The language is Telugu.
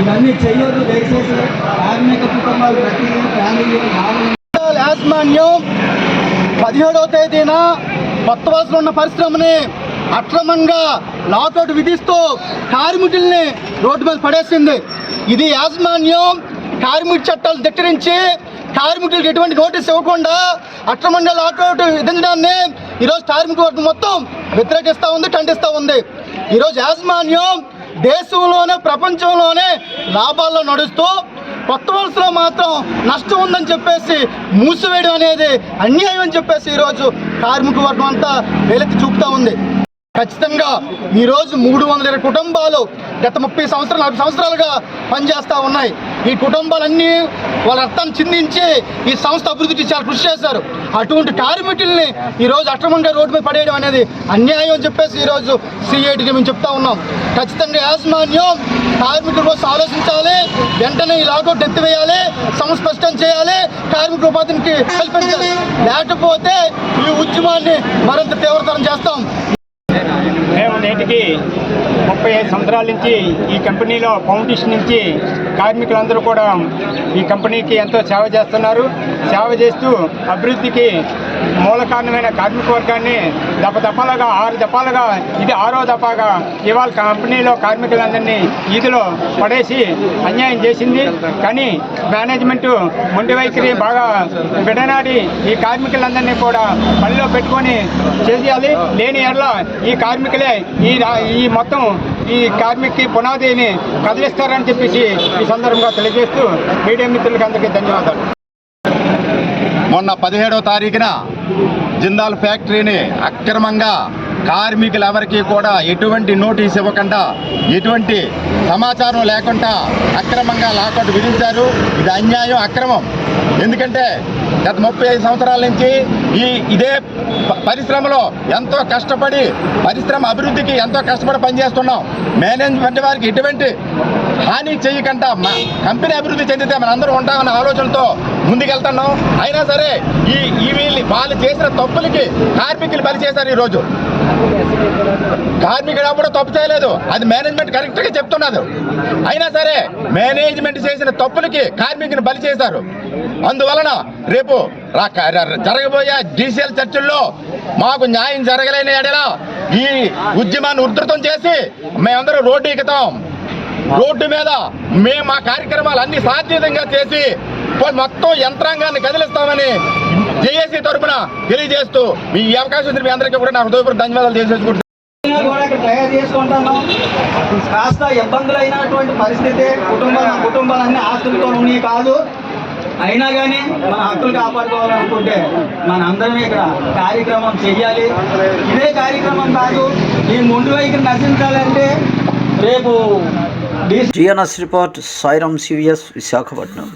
ఇవన్నీ చెయ్యొద్దు దయచేసి కార్మిక కుటుంబాలు ప్రతి ఫ్యామిలీ యాజమాన్యం పదిహేడవ తేదీన కొత్త వలసలో ఉన్న పరిశ్రమని అక్రమంగా లాకౌట్ విధిస్తూ కార్మికుల్ని రోడ్డు మీద పడేసింది. ఇది యాజమాన్యం కార్మిక చట్టాలు ధిక్కరించి కార్మికులకు ఎటువంటి నోటీస్ ఇవ్వకుండా అక్రమంగా లాకౌట్ విధించడాన్ని ఈరోజు కార్మిక వర్గం మొత్తం వ్యతిరేకిస్తూ ఉంది ఖండిస్తూ ఉంది. ఈరోజు యాజమాన్యం దేశంలోనే ప్రపంచంలోనే లాభాల్లో నడుస్తూ కొత్త వలసలో మాత్రం నష్టం ఉందని చెప్పేసి మూసివేయడం అనేది అన్యాయం అని చెప్పేసి ఈరోజు కార్మిక వర్గం అంతా వెలికి చూపుతా ఉంది. ఖచ్చితంగా ఈరోజు మూడు వందల ఇరవై కుటుంబాలు గత ముప్పై సంవత్సరాలు నలభై సంవత్సరాలుగా పనిచేస్తూ ఉన్నాయి. ఈ కుటుంబాలన్నీ వాళ్ళ రక్తం చిందించి ఈ సంస్థ అభివృద్ధికి చాలా కృషి చేశారు. అటువంటి కార్మికుల్ని ఈరోజు అక్రమంగా రోడ్డు మీద పడేయడం అనేది అన్యాయం అని చెప్పేసి ఈరోజు సిఐటికి మేము చెప్తా ఉన్నాం. ఖచ్చితంగా యాజమాన్యం కార్మికుల కోసం ఆలోచించాలి వెంటనే ఈ లాకౌట్ ఎత్తివేయాలి సంస్థ స్పష్టం చేయాలి కార్మిక ఉపాధికి కల్పించాలి లేకపోతే ఈ ఉద్యమాన్ని మరింత తీవ్రతరం చేస్తాం. మేము నేటికి ముప్పై ఐదు సంవత్సరాల నుంచి ఈ కంపెనీలో ఫౌండేషన్ నుంచి కార్మికులందరూ కూడా ఈ కంపెనీకి ఎంతో సేవ చేస్తున్నారు. సేవ చేస్తూ అభివృద్ధికి మూల కారణమైన కార్మిక వర్గాన్ని దప ఆరు దపాలుగా ఇది ఆరో దపాగా ఇవాళ కంపెనీలో కార్మికులందరినీ ఈదిలో పడేసి అన్యాయం చేసింది. కానీ మేనేజ్మెంట్ మొండి వైఖరి బాగా విడనాడి ఈ కార్మికులందరినీ కూడా పనిలో పెట్టుకొని చేయాలి లేని ఎడల ఈ కార్మికులే ఈ ఈ మొత్తం ఈ కార్మిక పునాదిని కదిలిస్తారని చెప్పేసి ఈ సందర్భంగా తెలియజేస్తూ మీడియా మిత్రులకు అందరికీ ధన్యవాదాలు. మొన్న పదిహేడవ తారీఖున జిందాల్ ఫ్యాక్టరీని అక్రమంగా కార్మికులు ఎవరికి కూడా ఎటువంటి నోటీస్ ఇవ్వకుండా ఎటువంటి సమాచారం లేకుండా అక్రమంగా లాకౌట్ విధించారు. ఇది అన్యాయం అక్రమం. ఎందుకంటే గత ముప్పై ఐదు సంవత్సరాల నుంచి ఈ ఇదే పరిశ్రమలో ఎంతో కష్టపడి పరిశ్రమ అభివృద్ధికి ఎంతో కష్టపడి పనిచేస్తున్నాం. మేనేజ్మెంట్ వారికి ఎటువంటి హాని చేయకుండా మా కంపెనీ అభివృద్ధి చెందితే మనందరం ఉంటామన్న ఆలోచనతో ముందుకెళ్తున్నాం. అయినా సరే ఈ ఈ వీళ్ళు వాళ్ళు చేసిన తప్పులకి కార్మికులు బలి చేశారు ఈరోజు. కార్మికుడు అప్పుడు తప్పు చేయలేదు. అది మేనేజ్మెంట్ కరెక్ట్గా చెప్తున్నారు అయినా సరే మేనేజ్మెంట్ చేసిన తప్పులకి కార్మికుని బలి చేశారు. అందువలన రేపు రా- జరగబోయే డీసీఎల్ చర్చల్లో మాకు న్యాయం జరగలేని ఎడల ఈ ఉద్యమాన్ని ఉధృతం చేసి మేమందరూ రోడ్డు ఎక్కుతాం రోడ్డు మీద మేము మా కార్యక్రమాలు అన్ని సాధ్యతంగా చేసి మొత్తం యంత్రాంగాన్ని కదిలిస్తామని జేఏసీ తరపున తెలియజేస్తూ మీ అవకాశం మీ అందరికీ కూడా నా హృదయపూర్వక ధన్యవాదాలు తెలియజేసుకుంటున్నాను. కూడా ఇక్కడ తయారు చేసుకుంటాను. కాస్త ఇబ్బందులు అయినటువంటి పరిస్థితి కుటుంబాలు కుటుంబాలన్నీ ఆస్తులతో ఉన్నాయి కాదు. అయినా కానీ మన హక్కులు కాపాడుకోవాలనుకుంటే మన అందరం ఇక్కడ కార్యక్రమం చెయ్యాలి. ఇదే కార్యక్రమం కాదు ఈ ముందు వైఖరి నశించాలంటే రేపు GNS report Sairam CVS Visakhapatnam.